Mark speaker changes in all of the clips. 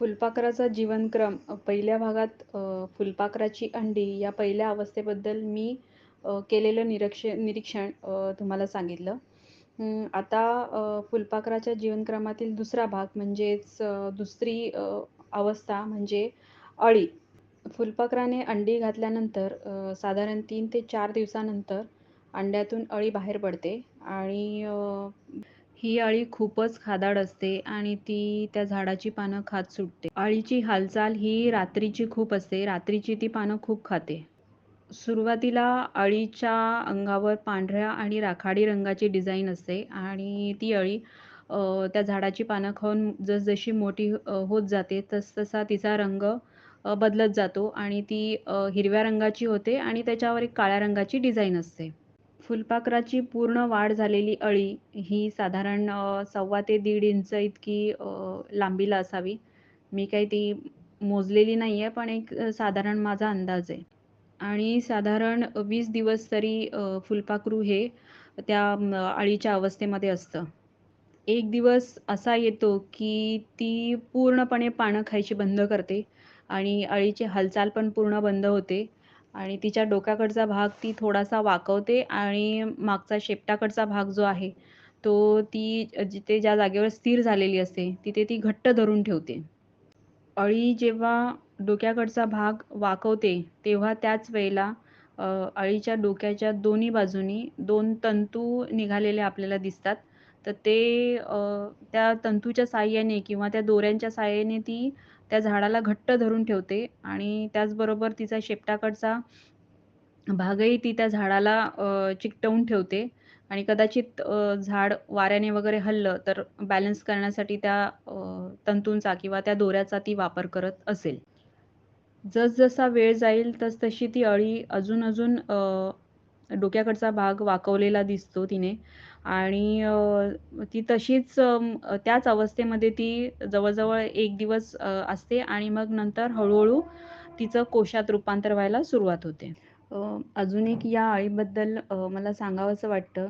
Speaker 1: फुलपाखराचा जीवनक्रम पहिल्या भागात फुलपाखराची अंडी या पहिल्या अवस्थेबद्दल मी केलेलं निरक्ष निरीक्षण तुम्हाला सांगितलं. आता फुलपाखराच्या जीवनक्रमातील दुसरा भाग म्हणजेच दुसरी अवस्था म्हणजे अळी. फुलपाखराने अंडी घातल्यानंतर साधारण तीन ते चार दिवसानंतर अंड्यातून अळी बाहेर पडते आणि ही अळी खूपच खादाड असते आणि ती त्या झाडाची पानं खात सुटते. अळीची हालचाल ही रात्रीची खूप असते. रात्रीची ती पानं खूप खाते. सुरुवातीला अळीच्या अंगावर पांढऱ्या आणि राखाडी रंगाची डिझाईन असते आणि ती अळी त्या झाडाची पानं खाऊन जसजशी मोठी होत जाते तसतसा तिचा रंग बदलत जातो आणि ती हिरव्या रंगाची होते आणि त्याच्यावर एक काळ्या रंगाची डिझाईन असते. फुलपाखराची पूर्ण वाढ झालेली अळी ही साधारण सव्वा ते दीड इंच इतकी लांबीला असावी. मी काही ती मोजलेली नाही आहे, पण एक साधारण माझा अंदाज आहे. आणि साधारण वीस दिवस तरी फुलपाखरू हे त्या अळीच्या अवस्थेमध्ये असतं. एक दिवस असा येतो, की ती पूर्णपणे पानं खायची बंद करते आणि अळीची हालचाल पण पूर्ण बंद होते आणि तिच्या डोक्याकडचा भाग ती थोडासा वाकवते आणि मागचा शेपटाकडचा भाग जो आहे, तो ती जिथे ज्या जागेवर स्थिर झालेली असते, तिथे ती घट्ट धरून ठेवते. अळी जेव्हा डोक्याकडचा भाग वाकवते, तेव्हा त्याच वेळेला अळीच्या डोक्याच्या दोन्ही बाजूनी दोन तंतू निघालेले आपल्याला दिसतात. तर ते त्या तंतूच्या साहाय्याने किंवा त्या दोऱ्यांच्या साहाय्याने ती त्या झाडाला घट्ट धरून ठेवते आणि त्याचबरोबर तिचा शेपटाकडचा भागही ती त्या झाडाला चिकटवून ठेवते आणि कदाचित झाड वाऱ्याने वगैरे हललं तर बॅलन्स करण्यासाठी त्या तंतूंचा किंवा त्या दोऱ्याचा ती वापर करत असेल. जसजसा वेळ जाईल तसतशी ती अळी अजून-अजून डोक्याकडचा भाग वाकवलेला दिसतो तिने आणि ती तशीच त्याच अवस्थेमध्ये ती जवळजवळ एक दिवस असते आणि मग नंतर हळूहळू तिचं कोशात रूपांतर व्हायला सुरुवात होते. अजून एक या अळीबद्दल मला सांगावंसं वाटतं,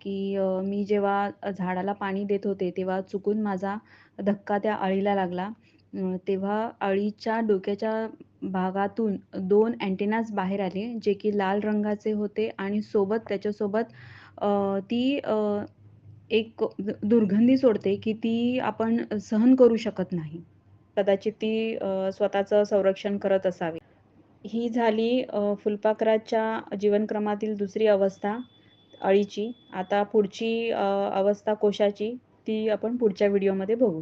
Speaker 1: की मी जेव्हा झाडाला पाणी देत होते, तेव्हा चुकून माझा धक्का त्या अळीला लागला. तेव्हा अळीच्या डोक्याच्या भागातून दोन अँटेनाज बाहेर आले, जे की लाल रंगाचे होते आणि सोबत त्याच्यासोबत ती एक दुर्गंधी सोडते, की ती आपण सहन करू शकत नाही. कदाचित ती स्वतःचं संरक्षण करत असावी. ही झाली फुलपाखराच्या जीवनक्रमातील दुसरी अवस्था अळीची. आता पुढची अवस्था कोशाची, ती आपण पुढच्या व्हिडिओमध्ये बघू.